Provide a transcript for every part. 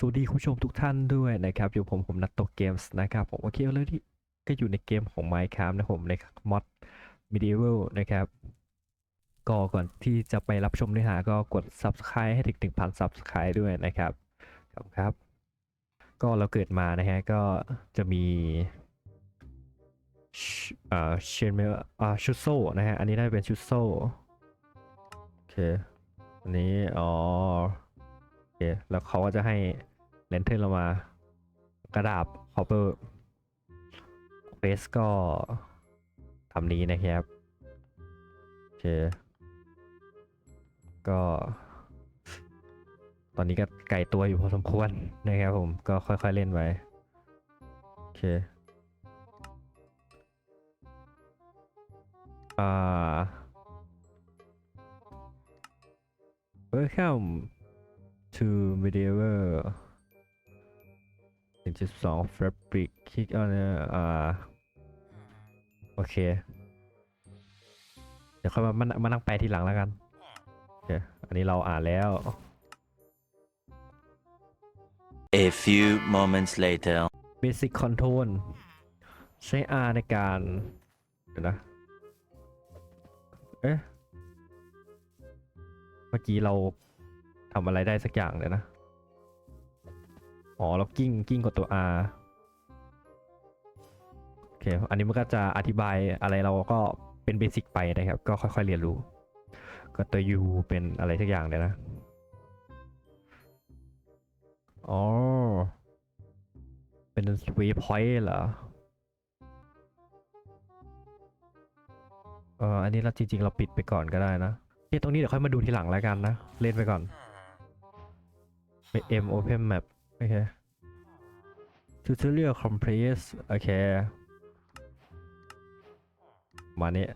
สวัสดีคุณผู้ชมทุกท่านด้วยนะครับอยู่ผมผมนัตโตเกมส์นะครับผมโอเคเลยที่ก็อยู่ในเกมของ Minecraft นะผมในมอด Medieval นะครับก็ก่อนที่จะไปรับชมเนื้อหาก็กด Subscribe ให้ถึง1,000 Subscribe ด้วยนะครับครับครับ ก็เราเกิดมานะฮะก็จะมีเอ่อเชนเมลอ่าชุดโซ่นะฮะอันนี้น่าจะเป็นชุดโซ่โอเคอันนี้อ๋อ เคแล้วเขาก็จะให้เลนเทอร์เรามากระดาบคอปเปอร์เฟสก็ทำนี้นะครับโอเคก็ ตอนนี้ก็ไกลตัวอยู่พอสมควรนะครับผมก็ค่อยๆเล่นไปโอเคอ่า welcome to medieval 1.2 fabric kick on อ่าโอเค เดี๋ยวค่อยมามามานั่งแปลทีหลังแล้วกันโอเคอันนี้เราอ่านแล้ว A few moments later. basic control ใช้ R ในการเดี๋ยวนะ เอ๊ะ เมื่อกี้เราทำอะไรได้สักอย่างเลยนะ อ๋อเรากิ้งกิ้งกดตัว R โอเค อันนี้มันก็จะอธิบายอะไรเราก็เป็นเบสิกไปนะครับ ก็ค่อยๆเรียนรู้ ก็ตัว U เป็นอะไรสักอย่างเลยนะ อ๋อ เป็น waypoint เหรอเอออันนี้เราจริงๆ เราปิดไปก่อนก็ได้นะโอเคตรงนี้เดี๋ยวค่อยมาดูทีหลังแล้วกันนะ เล่นไปก่อน M Open Map โอเค Tutorial Compress โอเค มาเนี้ย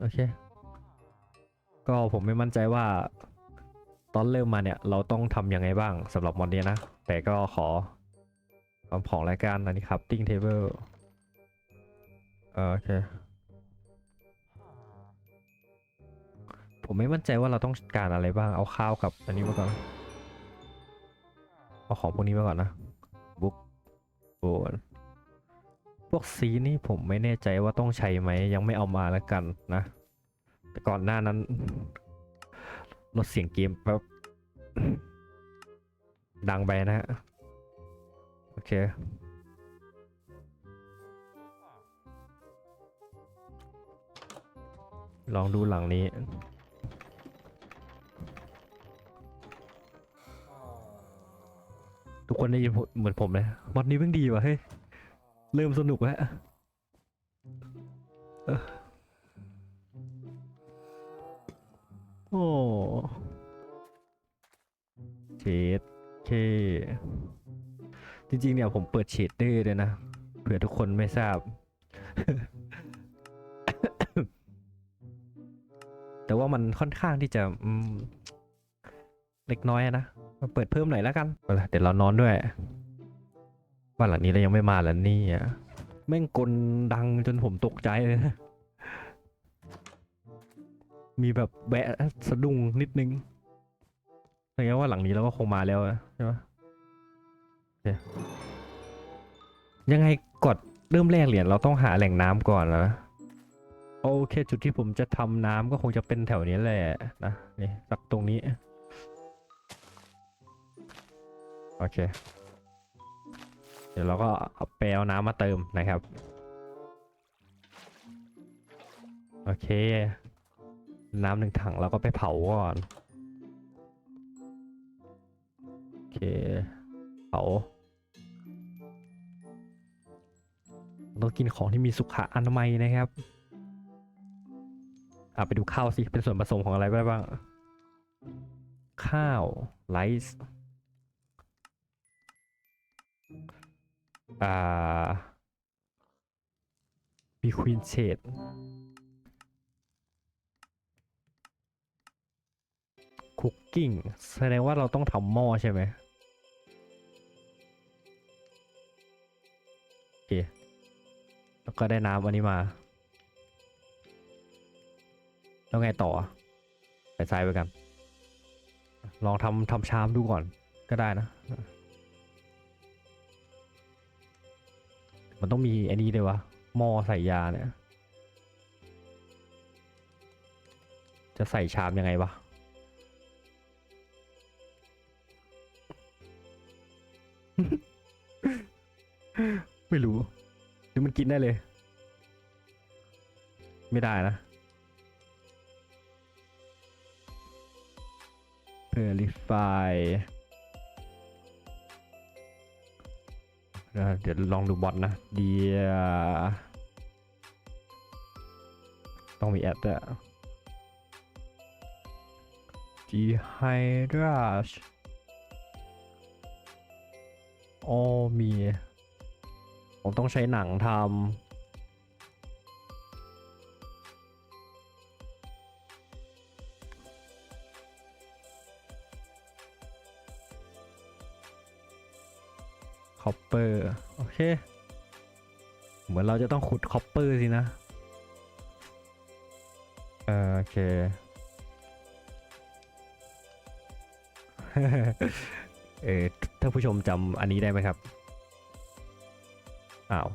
โอเค ก็ผมไม่มั่นใจว่า ตอนเริ่มมาเนี่ย เราต้องทำยังไงบ้างสำหรับมอดนี้นะ แต่ก็ขอคำของรายการอันนี้ครับ ติ้งเทเบิล โอเค ผมไม่มั่นใจว่าเราต้องการอะไรบ้าง เอาข้าวกับอันนี้มาก่อน เอาของพวกนี้มาก่อนนะ บุ๊กโอนพวกซีนี่ผมไม่แน่ใจว่าต้องใช้ไหม ยังไม่เอามาแล้วกันนะ แต่ก่อนหน้านั้น ลดเสียงเกมแป๊บ ดังไปนะฮะ โอเค ลองดูหลังนี้ ทุกคนได้ยินเหมือนผมเลยมอดนี้เพิ่งดีว่ะเฮ้ย เริ่มสนุกแล้วโอ้เชดเค จริงๆเนี่ยผมเปิดเชดเดอร์ด้วยนะเผื่อทุกคนไม่ทราบ ว่ามันค่อนข้างที่จะอืมเล็กน้อยนะมาเปิดเพิ่มหน่อยแล้วกันเดี๋ยวเรานอนด้วยบ้านหลังนี้เรายังไม่มาแล้วนี่อะแม่งกลดังจนผมตกใจเลยนะมีแบบแบะสะดุ้งนิดนึงแสดงว่าหลังนี้เราก็คงมาแล้วใช่ไหมยังไงกดเริ่มแรกเหรียญเราต้องหาแหล่งน้ำก่อนแล้วนะ โอเค จุดที่ผมจะทำน้ำก็คงจะเป็นแถวนี้แหละนะนี่สักตรงนี้ โอเค เดี๋ยวเราก็เอาไปเอน้ำมาเติมนะครับ โอเค น้ำหนึ่งถังเราก็ไปเผาก่อน โอเค เผาต้องกินของที่มีสุขอนามัยนะครับ อะไปดูข้าวสิ เป็นส่วนผสมของอะไรบ้าง ข้าวไรซ์อ่ามีควีนเชดคุกกิ้งแสดงว่าเราต้องทำหม้อใช่ไหมโอเค แล้วก็ได้น้ำอันนี้มา แล้วไงต่อ ไปซ้ายไปกัน ลองทำทำชามดูก่อนก็ได้นะ มันต้องมีไอ้นี่ด้วยวะหม้อใส่ยาเนี่ย จะใส่ชามยังไงวะไม่รู้หรือมันกินได้เลย ไม่ได้นะ เพลิฟายเดี๋ยวลองดูบอทนะเดียต้องมีแอดด้วยดีไฮดราชโอมี ผมต้องใช้หนังทำ อปเปอร์โอเค เหมือนเราจะต้องขุดคอปเปอร์สินะเออโอเค เออถ้าผู้ชมจำอันนี้ได้ไหมครับ อ้าว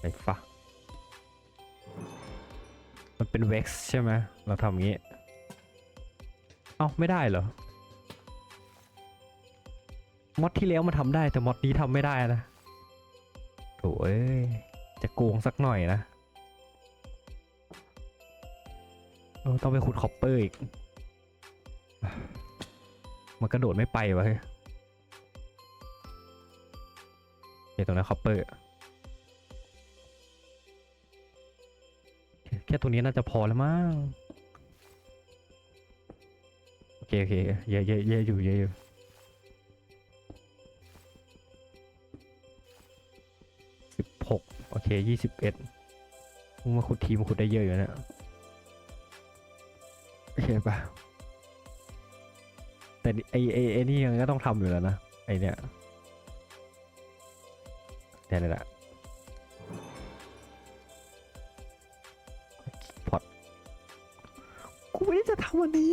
ไอ้ฟะมันเป็นเว็กซ์ใช่ไหม เราทำอย่างนี้ เอ้าไม่ได้เหรอมอดที่แล้วมันทำได้แต่มอดนี้ทำไม่ได้นะโถเอ้ยจะโกงสักหน่อยนะเออต้องไปขุดคอปเปอร์อีก มันกระโดดไม่ไปวะเฮ้ยเดี๋ยวตรงนั้นคอปเปอร์ แค่ตัวนี้น่าจะพอแล้วมั้ง เคโอเคเยอะเยอะเยอะอยู่เยอะอยู่สิบหกโอเคยี่สิบเอ็ดมึงมาขุดทีมขุดได้เยอะอยู่นี่ยโอเคปะแต่ไอไอไอนี่ยังก็ต้องทำอยู่แล้วนะไอเนี่ยเนี่นี่แหละพอดกูไม่ได้จะทำวันนี้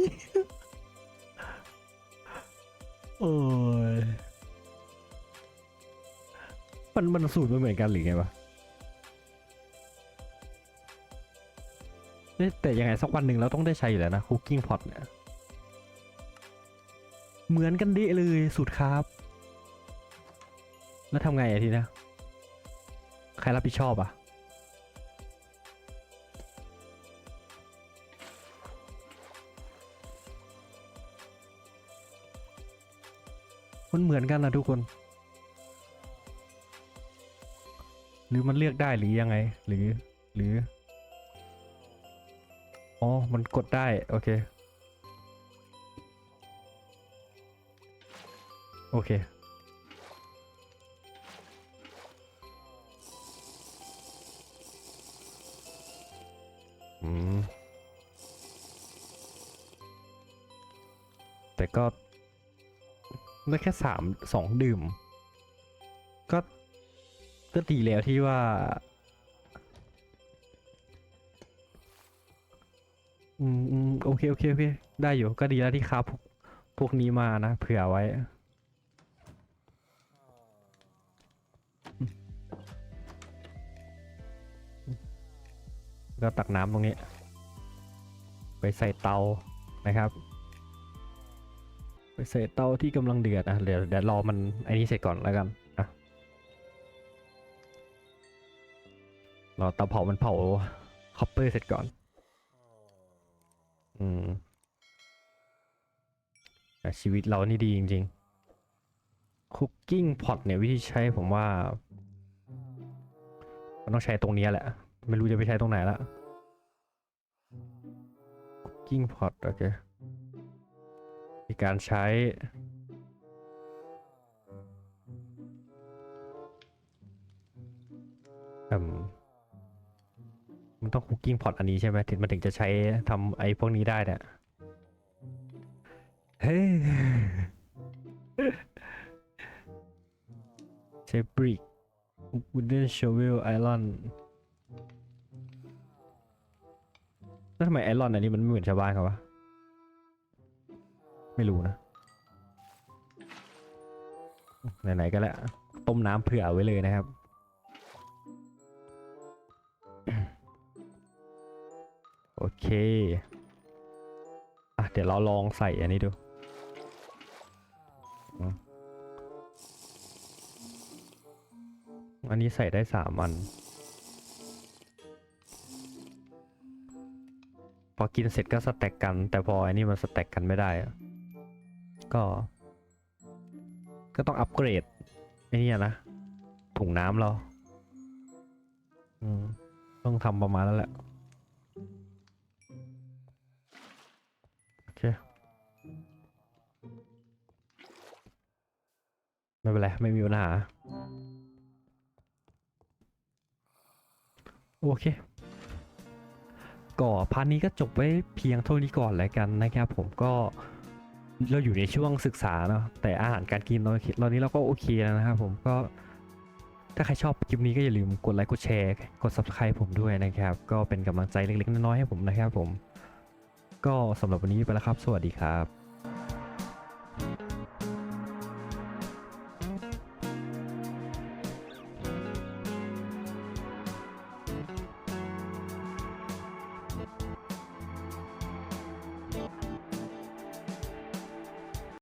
โอ้ยมันมันสูตรมันเหมือนกันหรือไงวะเอ๊ะแต่ยังไงสักวันหนึ่งเราต้องได้ใช้อยู่แล้วนะ Cooking Pot เนี่ยเหมือนกันดิเลยสูตรครับ แล้วทำไงอะทีนี้ยใครรับผิดชอบอะ เหมือนกันนะทุกคน หรือมันเลือกได้หรือยังไง หรือหรือ อ๋อ มันกดได้ โอเค โอเค ได้แค่สามสองดื่ม ก็ก็ดีแล้วที่ว่า อืมอืมโอเคโอเคโอเคได้อยู่ก็ดีแล้วที่ค้าพวกพวกนี้มานะเผื่อไว้ ก็ตักน้ำตรงนี้ ไปใส่เตานะครับ ใส่เตาที่กำลังเดือดนะเดี๋ยวเดี๋ยวรอมันไอ้นี้เสร็จก่อนแล้วกันอะรอเตาเผามันเผาคอปเปอร์เสร็จก่อน อืมแต่ชีวิตเรานี่ดีจริงๆคุกกิ้งพอตเนี่ยวิธีใช้ผมว่า มันต้องใช้ตรงนี้แหละ ไม่รู้จะไปใช้ตรงไหนละ Cooking pot โอเค มีการใช้อืมมันต้อง Cooking pot อันนี้ใช่ไหมถึงมันถึงจะใช้ทำไอ้พวกนี้ได้เนี่ยเฮ้ยใช้บริก wooden shovel iron แล้วทำไมไอรอนอันนี้มันไม่เหมือนชาวบ้านเขาวะ ไม่รู้นะ ไหนๆก็แล้ว ต้มน้ำเผื่อไว้เลยนะครับ โอเค อะ เดี๋ยวเราลองใส่อันนี้ดูอันนี้ใส่ได้สามอัน พอกินเสร็จก็สแต็กกัน แต่พออันนี้มันสแต็กกันไม่ได้อะ ก็ ก็ต้องอัปเกรดไอ้นี่นะถุงน้ำเราอืมต้องทำประมาณนั้นแหละ โอเค ไม่เป็นไร ไม่มีปัญหา โอเคก็พาร์ทนี้ก็จบไว้เพียงเท่านี้ก่อนแล้วกันนะครับผมก็ เราอยู่ในช่วงศึกษาเนาะแต่อาหารการกินเราตอนนี้เราก็โอเคแล้วนะครับผมก็ถ้าใครชอบคลิปนี้ก็อย่าลืมกดไลค์กดแชร์กด subscribe ผมด้วยนะครับ ก็เป็นกำลังใจเล็กๆน้อยๆให้ผมนะครับผม ก็สำหรับวันนี้ไปแล้วครับ สวัสดีครับ